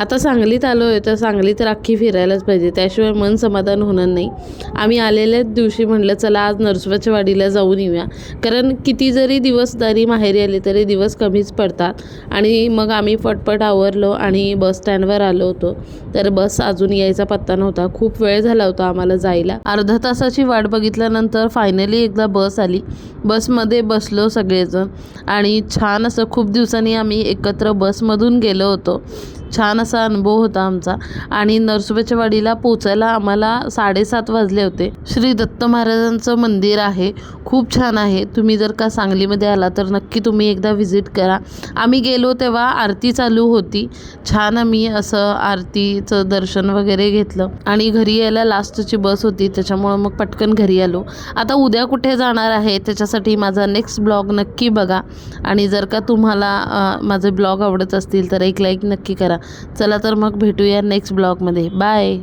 आता सांगलीत आलो आहे तर सांगलीत राखी फिरायलाच पाहिजे. त्याशिवाय मन समाधान होणार नाही. आम्ही आलेल्याच दिवशी म्हटलं चला आज नरसोबाच्या वाडीला जाऊन येऊया. कारण किती जरी दिवस जरी माहेरी आले तरी दिवस कमीच पडतात. आणि मग आम्ही पटपट आवरलो आणि बस स्टँडवर आलो होतो. तर बस अजून यायचा पत्ता नव्हता. खूप वेळ झाला होता आम्हाला जायला. अर्धा तासाची वाट बघितल्यानंतर फायनली एकदा बस आली. बसमध्ये बसलो सगळेजण. आणि छान असं खूप दिवसांनी आम्ही एकत्र बसमधून गेलो होतो. छान असा अनुभव होता आमचा. आणि नरसोबाच्या वाडीला पोचायला आम्हाला साडेसात वाजले होते. श्री दत्त महाराजांचं मंदिर आहे. खूप छान आहे. तुम्ही जर का सांगलीमध्ये आला तर नक्की तुम्ही एकदा व्हिजिट करा. आम्ही गेलो तेव्हा आरती चालू होती. छान आम्ही असं आरतीचं दर्शन वगैरे घेतलं. आणि घरी यायला लास्टची बस होती. त्याच्यामुळं मग पटकन घरी आलो. आता उद्या कुठे जाणार आहे? त्याच्यासाठी माझा नेक्स्ट ब्लॉग नक्की बघा. आणि जर का तुम्हाला माझे ब्लॉग आवडत असतील तर एक लाईक नक्की करा. चला तर मग भेटूया नेक्स्ट ब्लॉगमध्ये बाय